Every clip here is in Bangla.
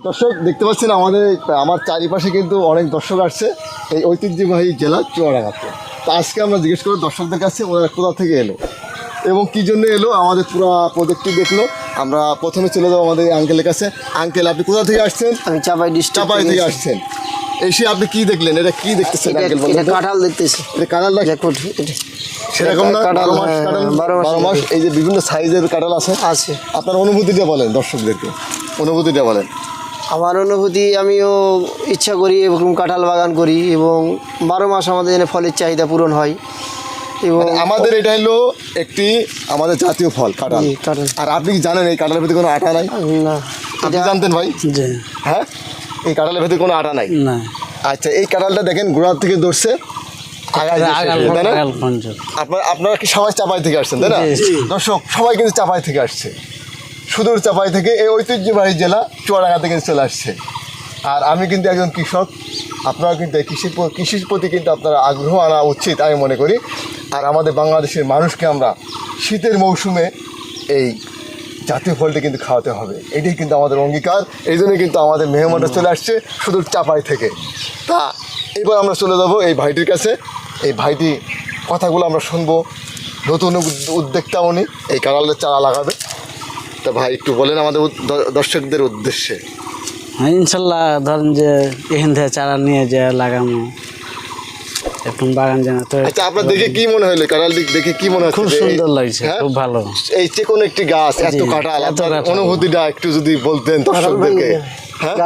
দর্শক দেখতে পাচ্ছেন আমাদের আমার চারিপাশে কিন্তু অনেক দর্শক আসছে এই ঐতিহ্যবাহী জেলা চুয়াডাঙ্গাতে। তা আজকে আমরা জিজ্ঞেস করব দর্শকদের কাছে ওরা কোথা থেকে এলো? এবং কী জন্য এলো? আমাদের পুরো প্রজেক্টটি দেখল। আমরা প্রথমে চলে যাব আমাদের আঙ্কেলের কাছে। আঙ্কেল আপনি কোথা থেকে আসছেন? আমি চাপাই ডিস্ট্রিক্ট চাপাই থেকে আসছেন। এসে আপনি কি দেখলেন? এটা কি দেখতেছেন আঙ্কেল বলেন কাঁঠাল দেখতেছি। এটা দেখো এটা সেরকম না? কাঁঠাল, বারো মাস হ্যাঁ, কাঁঠাল বারো মাস এই যে বিভিন্ন সাইজের কাঁঠাল আছে। আছে। আপনার অনুভূতিটা বলেন দর্শকদেরকে। অনুভূতিটা বলেন। আমার অনুভূতি আমিও ইচ্ছা করি এরকম কাঁঠাল বাগান করি এবং বারো মাস আমাদের এখানে ফলের চাহিদা পূরণ হয়। এবং মানে আমাদের এটা হলো একটি আমাদের জাতীয় ফল কাঁঠাল। আর আপনি কি জানেন এই কাঁঠালের ভিতরে কোনো আটা নাই? না আপনি জানতেন ভাই? হ্যাঁ? এই কাঁঠালের ভিতরে কোনো আটা নাই? না। আচ্ছা এই কাঁঠালটা দেখেন গোড়ার থেকে ধরছে। আপনারা কি সবাই চাপাই থেকে আসছেন তাই না? দর্শক সবাই কিন্তু চাপাই থেকে আসছে। সুদূর চাপাই থেকে এই ঐতিহ্যবাহী জেলা চুয়াডাঙ্গা থেকে চলে আসছে। আর আমি কিন্তু একজন কৃষক আপনারা কিন্তু এই কৃষির কৃষির প্রতি কিন্তু আপনারা আগ্রহ আনা উচিত, আমি মনে করি। আর আমাদের বাংলাদেশের মানুষকে আমরা শীতের মৌসুমে এই জাতীয় ফলটি কিন্তু খাওয়াতে হবে। এটাই কিন্তু আমাদের অঙ্গীকার, এই জন্যই কিন্তু আমাদের মেহমানরা চলে আসছে সুদূর চাপাই থেকে। তা এবার আমরা চলে যাব এই ভাইটির কাছে। এই ভাইটি কথাগুলো আমরা শুনব। নতুন উদ- উদ্যোক্তা উনি, এই কাঁড়ালের চারা লাগাবে। তা ভাই একটু বলেন আমাদের দর্শকদের উদ্দেশ্যে। হ্যাঁ ইনশাল্লাহ ধরেন যে এখান থেকে চারা নিয়ে যে লাগানো এখন বাগান জানাতে তো আচ্ছা আপনার দেখে কি মনে হলো? কাঁঠাল দেখে কি মনে হচ্ছে খুব সুন্দর লাগছে হ্যাঁ? খুব ভালো। এই যে কোনো একটি গাছ এত কাঁঠাল এত আপনার অনুভূতিটা একটু যদি বলতেন দর্শকদেরকে। হ্যাঁ।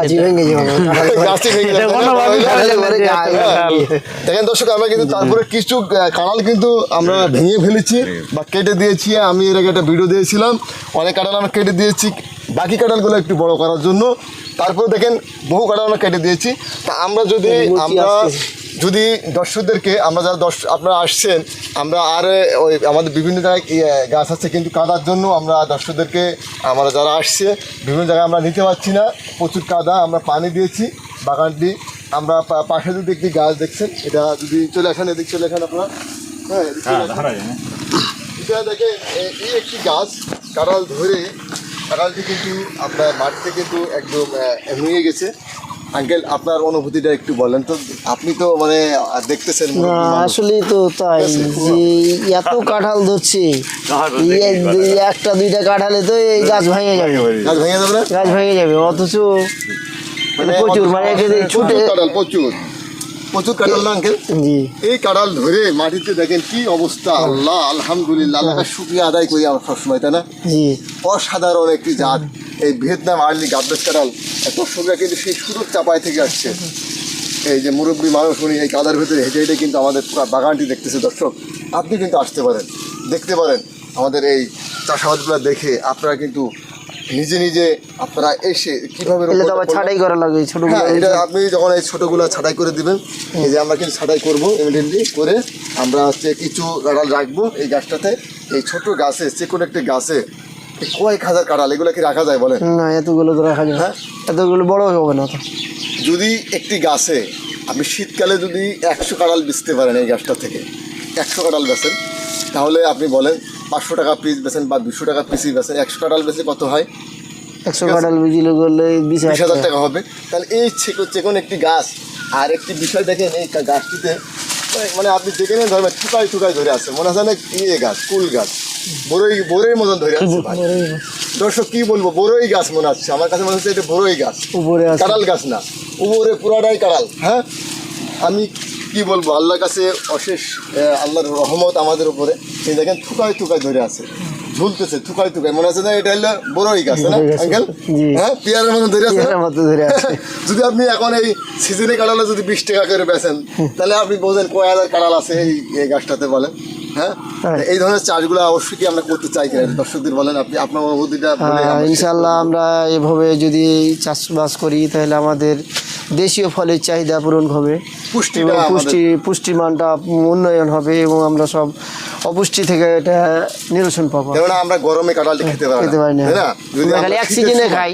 দেখেন দর্শক আমরা কিন্তু তারপরে কিছু কিন্তু আমরা ভেঙে ফেলেছি বা কেটে দিয়েছি। আমি এর আগে একটা ভিডিও দিয়েছিলাম। অনেক কাঁঠাল আমরা কেটে দিয়েছি। বাকি একটু বড় করার জন্য। তারপরে দেখেন বহু কাঁঠাল আমরা কেটে দিয়েছি। তা আমরা যদি আমরা। যদি দর্শকদেরকে আমরা যারা দর্শ আপনারা আসছেন আমরা আর ওই আমাদের বিভিন্ন জায়গায় ইয়ে, গাছ আছে কিন্তু কাদার জন্য আমরা দর্শকদেরকে আমরা যারা আসছে বিভিন্ন জায়গায় আমরা নিতে পারছি না। প্রচুর কাদা আমরা পানি দিয়েছি বাগানটি আমরা পাশে যদি একটি গাছ দেখছেন এটা যদি চলে আসেন এদিক চলে আসেন আপনারা। হ্যাঁ এটা দেখেন এই একটি গাছ কাঁড়াল ধরে কাঁড়ালটি কিন্তু আপনার মাটিতে কিন্তু একদম নুয়ে গেছে। আঙ্কেল আপনার অনুভূতিটা একটু বলেন তো। আপনি তো মানে দেখতেছেন না আসলে তো তাই যে এত কাঁঠাল ধরছে। এই একটা দুইটা কাঁঠালে তো এই গাছ ভেঙে যাবে। গাছ ভেঙে যাবে না? গাছ ভেঙে যাবে অথচ মানে প্রচুর মানে ছুটে প্রচুর কাঁঠাল প্রচুর। প্রচুর কাঁঠাল না আঙ্কেল? জি। এই কাঁঠাল ধরে মাটিতে দেখেন কি অবস্থা আল্লাহ আলহামদুলিল্লাহ আল্লাহকে শুক্রিয়া আদায় করি আমরা সবসময় তাই না? জি। অসাধারণ একটি জাত। এই ভিয়েতনাম আর্লি গাববেস কাঁঠাল। দর্শকরা কিন্তু সেই সুদূর চাপায় থেকে আসছে। এই যে মুরব্বী মানুষ উনি এই কাদার ভেতরে হেঁটে হেঁটে কিন্তু আমাদের পুরো বাগানটি দেখতেছে দর্শক। আপনি কিন্তু আসতে পারেন দেখতে পারেন। আমাদের এই চাষাবাদগুলো দেখে আপনারা কিন্তু নিজে নিজে আপনারা এসে কীভাবে। ছাটাই করা লাগে ছোটগুলো হ্যাঁ এটা আপনি যখন এই ছোটোগুলো ছাটাই করে দিবেন এই যে আমরা কিন্তু ছাটাই করব ইমিডিয়েটলি করে আমরা হচ্ছে কিছু কাঁড়াল রাখব এই গাছটাতে। এই ছোট গাছে যে কোনো একটি গাছে কয়েক হাজার কাঁড়াল এগুলো কি রাখা যায় বলেন? না এতগুলো তো রাখা যায়। হ্যাঁ? এতগুলো বড় হবে না তো। যদি একটি গাছে আপনি শীতকালে যদি একশো কাঁড়াল বেচতে পারেন এই গাছটা থেকে একশো কাঁড়াল বেচেন তাহলে আপনি বলেন পাঁচশো টাকা পিস বেচেন বা দুশো টাকা পিসই বেচেন একশো কাঁড়াল বেচে কত হয়? একশো কাঁঠাল বিজিলে করলে বিশ হাজার টাকা। হবে। তাহলে এই ছে- যে কোনো একটি গাছ আর একটি বিষয় দেখেন এই গাছটিতে মানে- মানে আপনি যেখানে ধরবেন ঠুকাই ঠুকাই ধরে আছে। মনে হয় না ইয়ে গাছ? কুল গাছ। বড়ই বড়ই মতন ধরে আছে ভাই। দর্শক কি বলব? বড়ই গাছ মনে হচ্ছে। আমার কাছে মনে হচ্ছে এটা বড়ই গাছ। উপরে আছে। কাঁড়াল গাছ না। উপরে পুরাটাই কাঁড়াল হ্যাঁ? আমি কি বলব? আল্লাহর কাছে অশেষ আল্লাহর রহমত আমাদের উপরে। এই দেখেন থুকাই থুকাই ধরে আছে। ঝুলতেছে থুকাই থুকাই মনে আছে না এটা হলো বড়ই গাছ না আঙ্কেল? হ্যাঁ পেয়ারের? পেয়ারার মতো ধরে আছে। যদি আপনি এখন এই সিজনে কাঁড়ালে যদি বিশ টাকা করে বেচেন তাহলে আপনি বোঝেন কয় হাজার কাঁড়াল আছে এই গাছটাতে বলেন। হ্যাঁ। এই ধরনের চাষগুলো অবশ্যই কি আমরা করতে চাই দর্শকদের বলেন আপনি আপনার অনুভূতিটা হ্যাঁ, ইনশাল্লাহ আমরা এভাবে যদি চাষবাস করি তাহলে আমাদের দেশীয় ফলের চাহিদা পূরণ হবে পুষ্টিটা এবং পুষ্টি পুষ্টিমানটা উন্নয়ন হবে এবং আমরা সব অপুষ্টি থেকে এটা নিরসন পাবো। আমরা গরমে কাঁঠালটি খেতে পারি না। যদি খাই।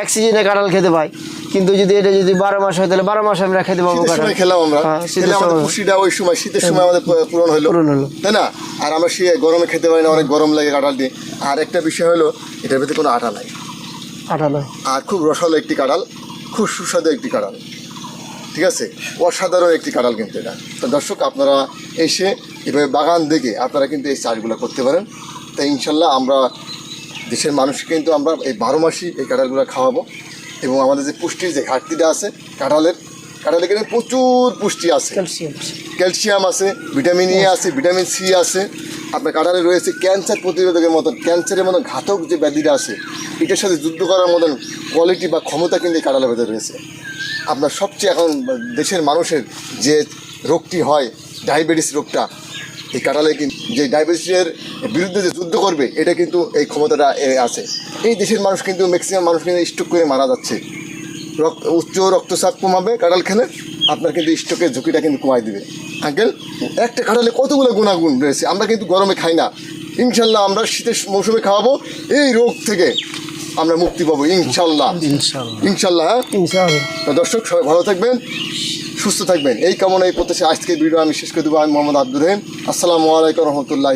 এক সিজনে কাঁঠাল খেতে পাই। কিন্তু যদি এটা যদি বারো মাস হয় তাহলে বারো মাস আমরা খেতে পাবো কাঁঠাল। খেলাম আমরা। হ্যাঁ, শীতের আমাদের সময়। ওই সময় শীতের সময় আমাদের পূরণ হলো। পূরণ হলো। তাই না? আর আমরা সে গরমে খেতে পারি না অনেক গরম লাগে কাঁঠাল দিয়ে। আর একটা বিষয় হলো এটার ভিতরে কোনো আটা নাই। কাঁঠাল হয় আর খুব রসালো একটি কাঁঠাল খুব সুস্বাদু একটি কাঁঠাল। ঠিক আছে? অসাধারণ একটি কাঁঠাল কিন্তু এটা। তো দর্শক আপনারা এসে এভাবে বাগান দেখে আপনারা কিন্তু এই চাষগুলো করতে পারেন। তাই ইনশাল্লাহ আমরা দেশের মানুষকে কিন্তু আমরা এই বারো মাসই এই কাঁঠালগুলো খাওয়াবো। এবং আমাদের যে পুষ্টির যে ঘাটতিটা আছে কাঁঠালের কাঁঠালে কিন্তু প্রচুর পুষ্টি আছে। ক্যালসিয়াম ক্যালসিয়াম আছে ভিটামিন ই আছে ভিটামিন সি আছে। আপনার কাঁঠালে রয়েছে ক্যান্সার প্রতিরোধকের মতন ক্যান্সারের মতন ঘাতক যে ব্যাধিটা আছে এটার সাথে যুদ্ধ করার মতন কোয়ালিটি বা ক্ষমতা কিন্তু এই কাঁঠালের ভেতরে রয়েছে। আপনার সবচেয়ে এখন দেশের মানুষের যে রোগটি হয় ডায়াবেটিস রোগটা এই কাঁঠালে কিন্তু যে ডায়াবেটিসের বিরুদ্ধে যে যুদ্ধ করবে, এটা কিন্তু এই ক্ষমতাটা আছে। এই দেশের মানুষ কিন্তু ম্যাক্সিমাম মানুষ কিন্তু স্ট্রোক করে মারা যাচ্ছে। রক্ত, উচ্চ রক্তচাপ কমাবে কাঁঠাল খেলে, আপনার কিন্তু স্ট্রোকের ঝুঁকিটা কিন্তু কমাই দিবে। আঙ্কেল একটা কাঁঠালে কতগুলো গুণাগুণ রয়েছে? আমরা কিন্তু গরমে খাই না। ইনশাল্লাহ আমরা শীতের মৌসুমে খাওয়াবো এই রোগ থেকে। আমরা মুক্তি পাবো ইনশাল্লাহ। ইনশাল্লাহ। হ্যাঁ? দর্শক সবাই ভালো থাকবেন সুস্থ থাকবেন। এই কামনায় প্রত্যাশা আজকে ভিডিও আমি শেষ করে দেবো। আমি মোহাম্মদ আব্দুর রহিম। আসসালামু আলাইকুম রহমতুল্লাহ